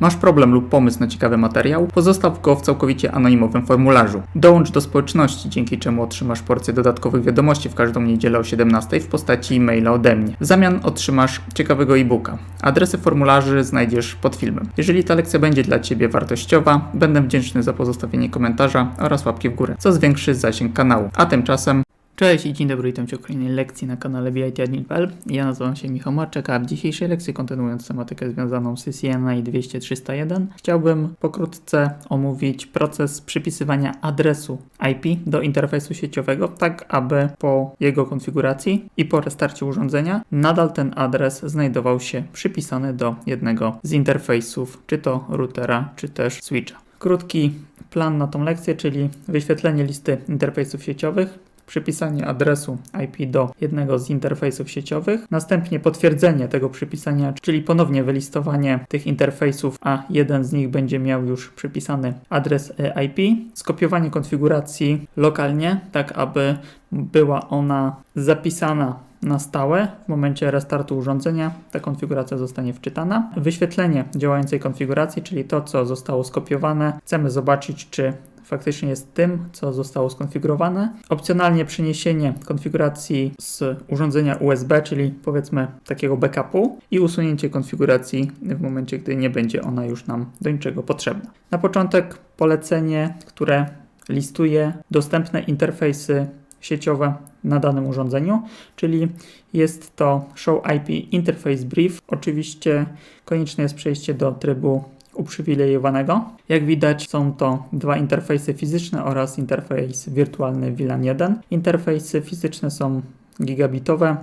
Masz problem lub pomysł na ciekawy materiał? Pozostaw go w całkowicie anonimowym formularzu. Dołącz do społeczności, dzięki czemu otrzymasz porcję dodatkowych wiadomości w każdą niedzielę o 17 w postaci e-maila ode mnie. W zamian otrzymasz ciekawego e-booka. Adresy formularzy znajdziesz pod filmem. Jeżeli ta lekcja będzie dla Ciebie wartościowa, będę wdzięczny za pozostawienie komentarza oraz łapki w górę, co zwiększy zasięg kanału. A tymczasem Cześć i dzień dobry, witam Cię w kolejnej lekcji na kanale BIT.pl. Ja nazywam się Michał Marczek, a w dzisiejszej lekcji, kontynuując tematykę związaną z CCNA 200-301, chciałbym pokrótce omówić proces przypisywania adresu IP do interfejsu sieciowego, tak aby po jego konfiguracji i po restarcie urządzenia nadal ten adres znajdował się przypisany do jednego z interfejsów, czy to routera, czy też switcha. Krótki plan na tą lekcję, czyli wyświetlenie listy interfejsów sieciowych, przypisanie adresu IP do jednego z interfejsów sieciowych, następnie potwierdzenie tego przypisania, czyli ponownie wylistowanie tych interfejsów, a jeden z nich będzie miał już przypisany adres IP, skopiowanie konfiguracji lokalnie, tak aby była ona zapisana na stałe. W momencie restartu urządzenia ta konfiguracja zostanie wczytana. Wyświetlenie działającej konfiguracji, czyli to, co zostało skopiowane. Chcemy zobaczyć, czy faktycznie jest tym, co zostało skonfigurowane. Opcjonalnie przeniesienie konfiguracji z urządzenia USB, czyli powiedzmy takiego backupu i usunięcie konfiguracji w momencie, gdy nie będzie ona już nam do niczego potrzebna. Na początek polecenie, które listuje dostępne interfejsy sieciowe na danym urządzeniu, czyli jest to Show IP Interface Brief. Oczywiście konieczne jest przejście do trybu uprzywilejowanego. Jak widać są to dwa interfejsy fizyczne oraz interfejs wirtualny VLAN 1. Interfejsy fizyczne są gigabitowe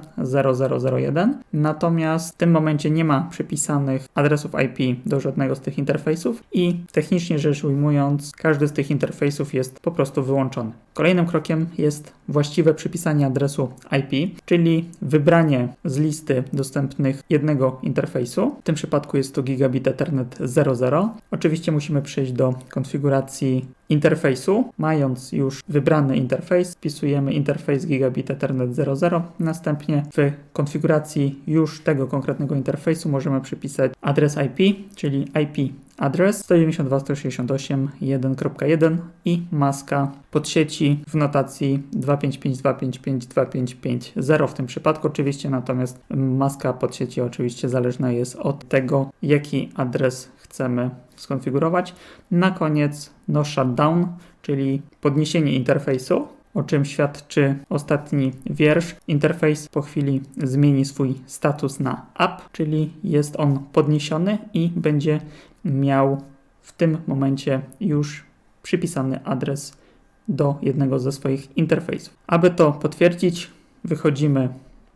0001. Natomiast w tym momencie nie ma przypisanych adresów IP do żadnego z tych interfejsów i technicznie rzecz ujmując, każdy z tych interfejsów jest po prostu wyłączony. Kolejnym krokiem jest właściwe przypisanie adresu IP, czyli wybranie z listy dostępnych jednego interfejsu. W tym przypadku jest to gigabit Ethernet 00. Oczywiście musimy przejść do konfiguracji interfejsu. Mając już wybrany interfejs, wpisujemy interfejs gigabit Ethernet 00. Następnie w konfiguracji już tego konkretnego interfejsu możemy przypisać adres IP, czyli IP adres 192.168.1.1 i maska pod sieci w notacji 255.255.255.0 w tym przypadku oczywiście, natomiast maska pod sieci oczywiście zależna jest od tego, jaki adres chcemy skonfigurować. Na koniec no shutdown, czyli podniesienie interfejsu, o czym świadczy ostatni wiersz. Interfejs po chwili zmieni swój status na app, czyli jest on podniesiony i będzie miał w tym momencie już przypisany adres do jednego ze swoich interfejsów. Aby to potwierdzić, wychodzimy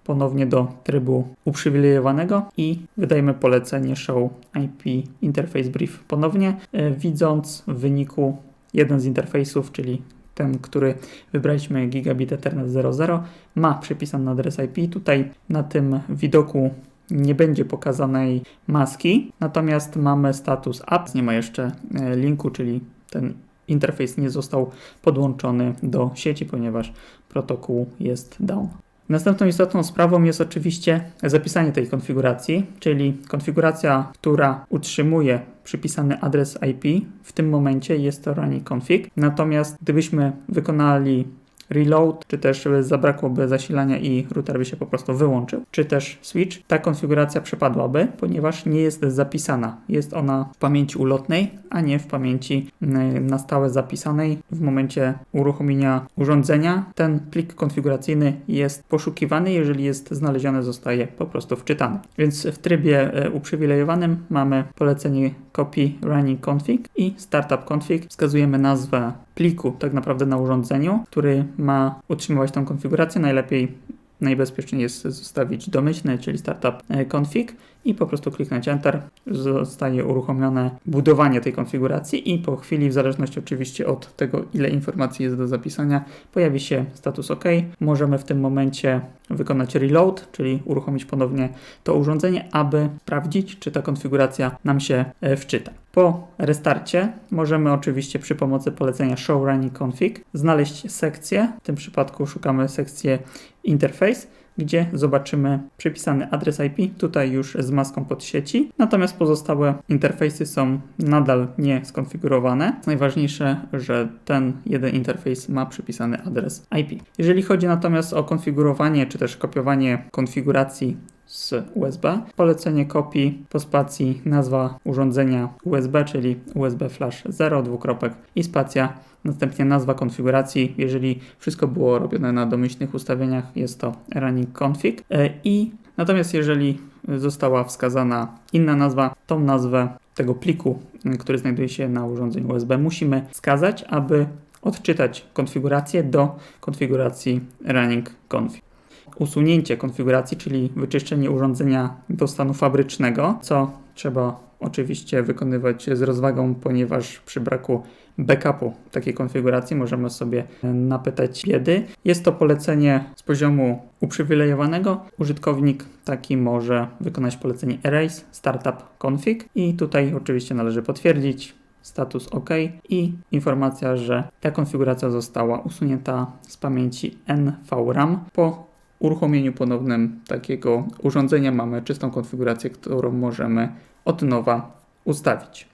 ponownie do trybu uprzywilejowanego i wydajemy polecenie show IP interface brief ponownie, e, widząc w wyniku jeden z interfejsów, czyli ten, który wybraliśmy gigabit Ethernet 00, ma przypisany adres IP. Tutaj na tym widoku nie będzie pokazanej maski, natomiast mamy status app, nie ma jeszcze e, linku, czyli ten interfejs nie został podłączony do sieci, ponieważ protokół jest down. Następną istotną sprawą jest oczywiście zapisanie tej konfiguracji, czyli konfiguracja, która utrzymuje przypisany adres IP. W tym momencie jest to running config. Natomiast gdybyśmy wykonali reload, czy też zabrakłoby zasilania i router by się po prostu wyłączył, czy też switch, ta konfiguracja przepadłaby, ponieważ nie jest zapisana. Jest ona w pamięci ulotnej, a nie w pamięci mm, na stałe zapisanej. W momencie uruchomienia urządzenia ten plik konfiguracyjny jest poszukiwany, jeżeli jest znaleziony, zostaje po prostu wczytany. Więc w trybie e, uprzywilejowanym mamy polecenie copy running config i startup config. Wskazujemy nazwę pliku tak naprawdę na urządzeniu, który ma utrzymywać tą konfigurację. Najlepiej najbezpieczniej jest zostawić domyślny, czyli startup e, config i po prostu kliknąć Enter. Zostaje uruchomione budowanie tej konfiguracji i po chwili, w zależności oczywiście od tego, ile informacji jest do zapisania, pojawi się status OK. Możemy w tym momencie wykonać reload, czyli uruchomić ponownie to urządzenie, aby sprawdzić, czy ta konfiguracja nam się e, wczyta. Po restarcie możemy oczywiście przy pomocy polecenia show running config znaleźć sekcję. W tym przypadku szukamy sekcję interface gdzie zobaczymy przypisany adres IP, tutaj już z maską pod sieci, natomiast pozostałe interfejsy są nadal nie skonfigurowane. Najważniejsze, że ten jeden interfejs ma przypisany adres IP. Jeżeli chodzi natomiast o konfigurowanie czy też kopiowanie konfiguracji z USB. Polecenie kopii po spacji nazwa urządzenia USB, czyli USB flash 0, dwukropek i spacja. Następnie nazwa konfiguracji. Jeżeli wszystko było robione na domyślnych ustawieniach, jest to running config. E, I natomiast jeżeli została wskazana inna nazwa, tą nazwę tego pliku, który znajduje się na urządzeniu USB, musimy wskazać, aby odczytać konfigurację do konfiguracji running config usunięcie konfiguracji, czyli wyczyszczenie urządzenia do stanu fabrycznego, co trzeba oczywiście wykonywać z rozwagą, ponieważ przy braku backupu takiej konfiguracji możemy sobie napytać biedy. Jest to polecenie z poziomu uprzywilejowanego. Użytkownik taki może wykonać polecenie erase startup config i tutaj oczywiście należy potwierdzić status OK i informacja, że ta konfiguracja została usunięta z pamięci NVRAM po uruchomieniu ponownym takiego urządzenia mamy czystą konfigurację, którą możemy od nowa ustawić.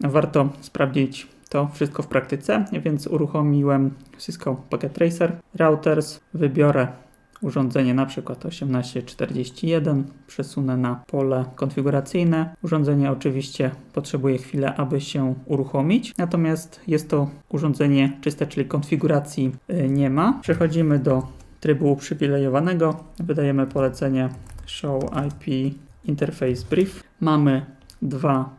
Warto sprawdzić to wszystko w praktyce, więc uruchomiłem Cisco Packet Tracer, routers, wybiorę urządzenie na przykład 1841, przesunę na pole konfiguracyjne. Urządzenie oczywiście potrzebuje chwilę, aby się uruchomić, natomiast jest to urządzenie czyste, czyli konfiguracji y, nie ma. Przechodzimy do trybu uprzywilejowanego wydajemy polecenie show IP interface brief. Mamy dwa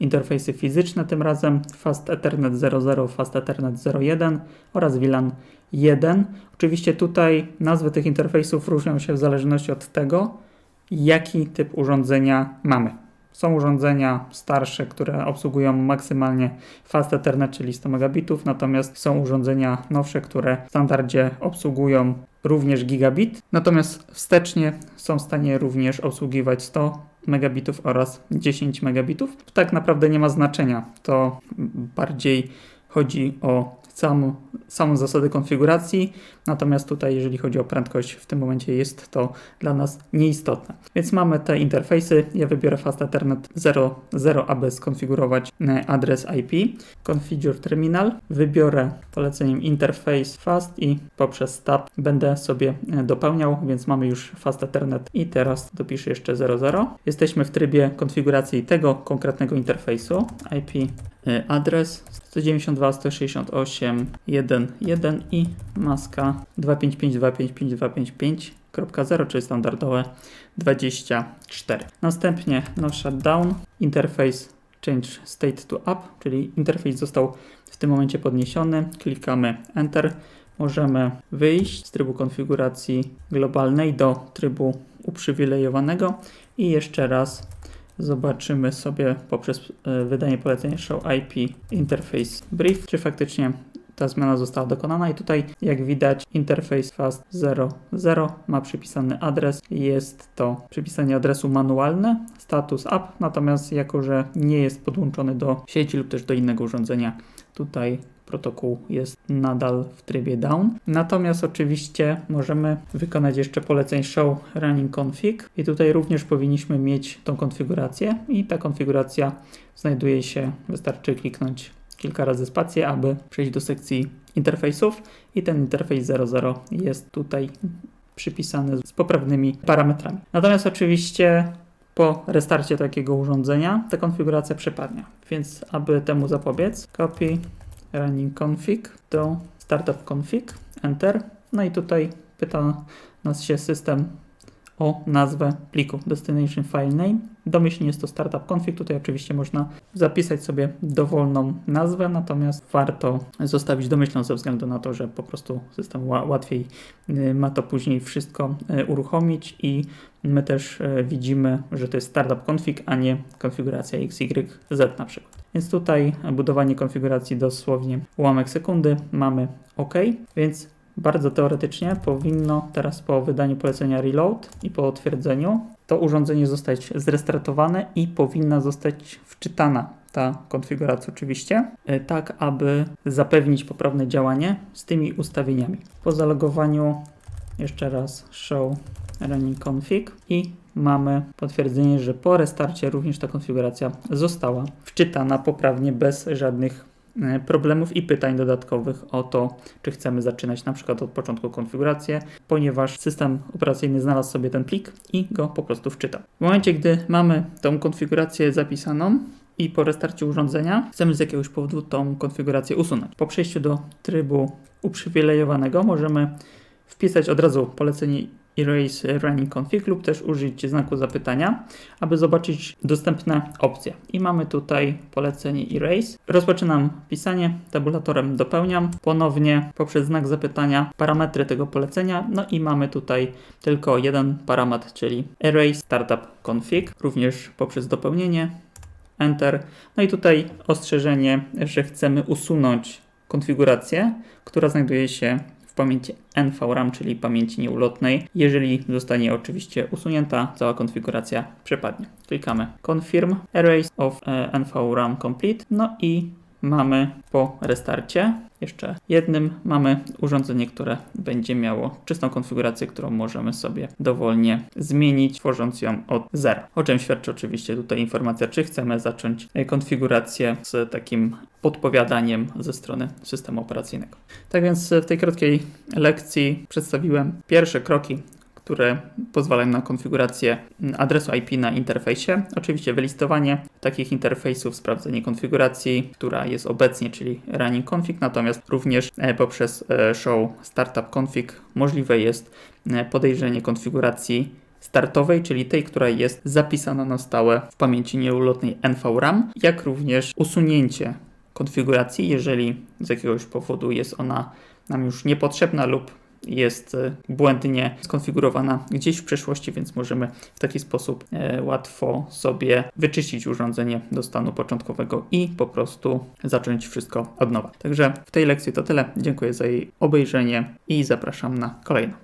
interfejsy fizyczne tym razem Fast Ethernet 00, Fast Ethernet 01 oraz VLAN 1. Oczywiście tutaj nazwy tych interfejsów różnią się w zależności od tego, jaki typ urządzenia mamy. Są urządzenia starsze, które obsługują maksymalnie Fast Ethernet, czyli 100 megabitów, natomiast są urządzenia nowsze, które w standardzie obsługują również gigabit, natomiast wstecznie są w stanie również obsługiwać 100 megabitów oraz 10 megabitów. Tak naprawdę nie ma znaczenia. To bardziej chodzi o samą, samą zasadę konfiguracji, natomiast tutaj, jeżeli chodzi o prędkość, w tym momencie jest to dla nas nieistotne. Więc mamy te interfejsy. Ja wybiorę Fast Ethernet 0.0, aby skonfigurować e, adres IP. Configure Terminal. Wybiorę poleceniem Interface Fast i poprzez tab będę sobie e, dopełniał, więc mamy już Fast Ethernet i teraz dopiszę jeszcze 0.0. Jesteśmy w trybie konfiguracji tego konkretnego interfejsu IP adres 192.168.1.1 i maska 255.255.255.0, czyli standardowe 24. Następnie no shutdown, interface change state to up, czyli interfejs został w tym momencie podniesiony. Klikamy Enter. Możemy wyjść z trybu konfiguracji globalnej do trybu uprzywilejowanego i jeszcze raz zobaczymy sobie poprzez e, wydanie polecenia show IP interface brief, czy faktycznie ta zmiana została dokonana i tutaj jak widać interface fast 00 ma przypisany adres. Jest to przypisanie adresu manualne, status up, natomiast jako, że nie jest podłączony do sieci lub też do innego urządzenia, tutaj protokół jest nadal w trybie down. Natomiast oczywiście możemy wykonać jeszcze poleceń show running config i tutaj również powinniśmy mieć tą konfigurację i ta konfiguracja znajduje się, wystarczy kliknąć kilka razy spację, aby przejść do sekcji interfejsów i ten interfejs 00 jest tutaj przypisany z poprawnymi parametrami. Natomiast oczywiście po restarcie takiego urządzenia ta konfiguracja przepadnie, więc aby temu zapobiec, copy running config do startup config, enter. No i tutaj pyta nas się system o nazwę pliku destination file name. Domyślnie jest to startup config. Tutaj oczywiście można zapisać sobie dowolną nazwę, natomiast warto zostawić domyślną ze względu na to, że po prostu system łatwiej y, ma to później wszystko y, uruchomić i my też y, widzimy, że to jest startup config, a nie konfiguracja XYZ na przykład. Więc tutaj budowanie konfiguracji dosłownie ułamek sekundy mamy OK, więc bardzo teoretycznie powinno teraz po wydaniu polecenia reload i po otwierdzeniu to urządzenie zostać zrestartowane i powinna zostać wczytana ta konfiguracja oczywiście, e, tak aby zapewnić poprawne działanie z tymi ustawieniami. Po zalogowaniu Jeszcze raz show running config i mamy potwierdzenie, że po restarcie również ta konfiguracja została wczytana poprawnie bez żadnych problemów i pytań dodatkowych o to, czy chcemy zaczynać na przykład od początku konfigurację, ponieważ system operacyjny znalazł sobie ten plik i go po prostu wczytał. W momencie, gdy mamy tą konfigurację zapisaną, i po restarcie urządzenia chcemy z jakiegoś powodu tą konfigurację usunąć. Po przejściu do trybu uprzywilejowanego możemy wpisać od razu polecenie Erase Running Config lub też użyć znaku zapytania, aby zobaczyć dostępne opcje. I mamy tutaj polecenie Erase. Rozpoczynam pisanie, tabulatorem dopełniam ponownie poprzez znak zapytania parametry tego polecenia. No i mamy tutaj tylko jeden parametr, czyli Erase Startup Config, również poprzez dopełnienie Enter. No i tutaj ostrzeżenie, że chcemy usunąć konfigurację, która znajduje się w pamięci NVRAM, czyli pamięci nieulotnej. Jeżeli zostanie oczywiście usunięta, cała konfiguracja przepadnie. Klikamy Confirm Erase of e, NVRAM Complete. No i mamy po restarcie jeszcze jednym mamy urządzenie, które będzie miało czystą konfigurację, którą możemy sobie dowolnie zmienić, tworząc ją od zera. O czym świadczy oczywiście tutaj informacja, czy chcemy zacząć e, konfigurację z takim podpowiadaniem ze strony systemu operacyjnego. Tak więc w tej krótkiej lekcji przedstawiłem pierwsze kroki które pozwalają na konfigurację adresu IP na interfejsie. Oczywiście wylistowanie takich interfejsów, sprawdzenie konfiguracji, która jest obecnie, czyli running config, natomiast również e, poprzez e, show startup config możliwe jest e, podejrzenie konfiguracji startowej, czyli tej, która jest zapisana na stałe w pamięci nieulotnej NVRAM, jak również usunięcie konfiguracji, jeżeli z jakiegoś powodu jest ona nam już niepotrzebna lub jest e, błędnie skonfigurowana gdzieś w przeszłości, więc możemy w taki sposób e, łatwo sobie wyczyścić urządzenie do stanu początkowego i po prostu zacząć wszystko od nowa. Także w tej lekcji to tyle. Dziękuję za jej obejrzenie i zapraszam na kolejną.